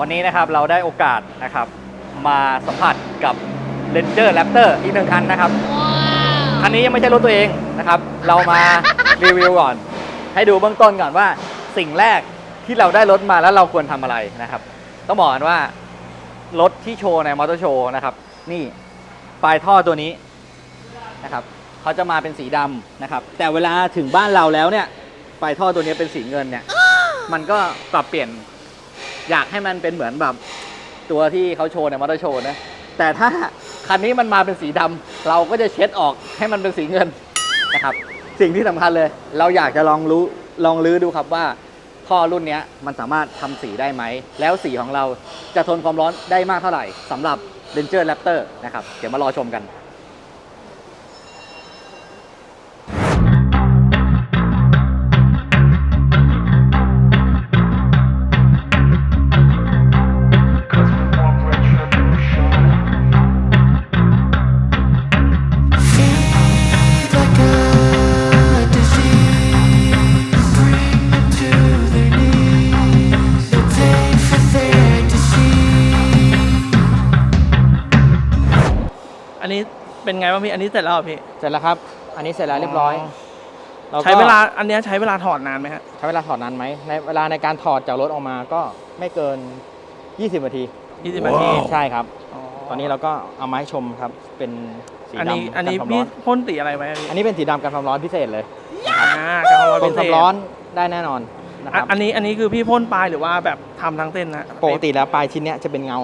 วันนี้นะครับเราได้โอกาสนะครับมาสัมผัสกับ Ranger Raptor อีกหนึ่งคันนะครับ คันนี้ยังไม่ใช่รถตัวเองนะครับ เรามารีวิวก่อน ให้ดูเบื้องต้นก่อนว่าสิ่งแรกที่เราได้รถมาแล้วเราควรทำอะไรนะครับ ต้องบอกกันว่ารถที่โชว์ในมอเตอร์โชว์นะครับ นี่ปลายท่อตัวนี้นะครับเขาจะมาเป็นสีดำนะครับ แต่เวลาถึงบ้านเราแล้วเนี่ยปลายท่อตัวนี้เป็นสีเงินเนี่ย มันก็ปรับเปลี่ยน อยากให้มันเป็นเหมือนแบบตัวที่เขาโชว์ในมอเตอร์โชว์นะ แต่ถ้าคันนี้มันมาเป็นสีดำเราก็จะเช็ดออกให้มันเป็นสีเงินนะครับ สิ่งที่สำคัญเลย เราอยากจะลองรู้ลองลื้อดูครับว่าท่อรุ่นนี้มันสามารถทำสีได้ไหม แล้วสีของเราจะทนความร้อนได้มากเท่าไหร่สำหรับ Ranger Raptor นะครับ เดี๋ยวมารอชมกัน เป็นไงบ้างพี่ อันนี้เสร็จแล้วเหรอพี่ เสร็จแล้วครับ อันนี้เสร็จแล้วเรียบร้อยรก็ใช้เวลาอันเนี้ยใช้เวลาถอดนานไหมฮะใช้เวลาถอดนานไหมในเวลาในการถอดจากรถออกมาก็ไม่เกิน 20นาที20นาทีใช่ครับอ๋อตอนนี้เราก็เอามาให้ชมครับ เป็นสีอันดำนี้อันนี้กันความพี่ร้อนพ่นสีอะไรไว้อะพี่อันนี้เป็นสีดำกันความร้อนพิเศษเลยอ่าการความร้อนเป็นพิคเศวามษร้อนได้แน่นอนนะคอะรับอันนี้อันนี้คือพี่พ่นปลายหรือว่าแบบทำทั้งเส้นนะปกติแล้วปลายชิ้นเนี้ยจะเป็นเงา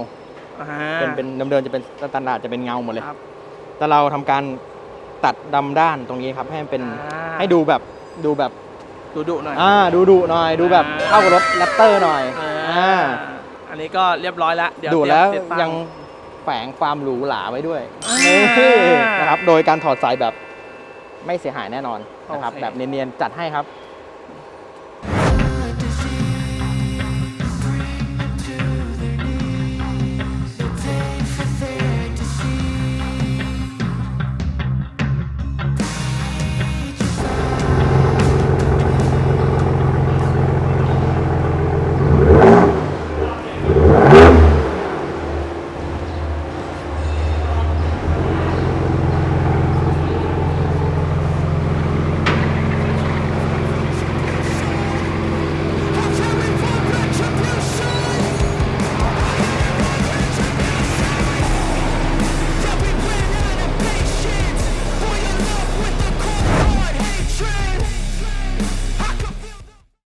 อ่าเป็นเป็นเดิมๆจะเป็นสแตนดาร์ดจะเป็นเงาหมดเลยครับ แต่เราทำการตัดดำด้านตรงนี้ครับ ให้มันเป็นอ่าให้ดูแบบดูแบบดุดุๆหน่อยอ่าดูดุหน่อย ดูแบบอ่าเข้ากับรถแรปเตอร์หน่อยอ่าอ่าอันนี้ก็เรียบร้อยแล้วเดี๋ยวดูเตรียมแล้วติดตั้ยังแฝงความหรูหราไว้ด้วยอ่านี่นะครับ โดยการถอดสายแบบไม่เสียหายแน่นอนนะครับโอเคแบบเนียนๆจัดให้ครับ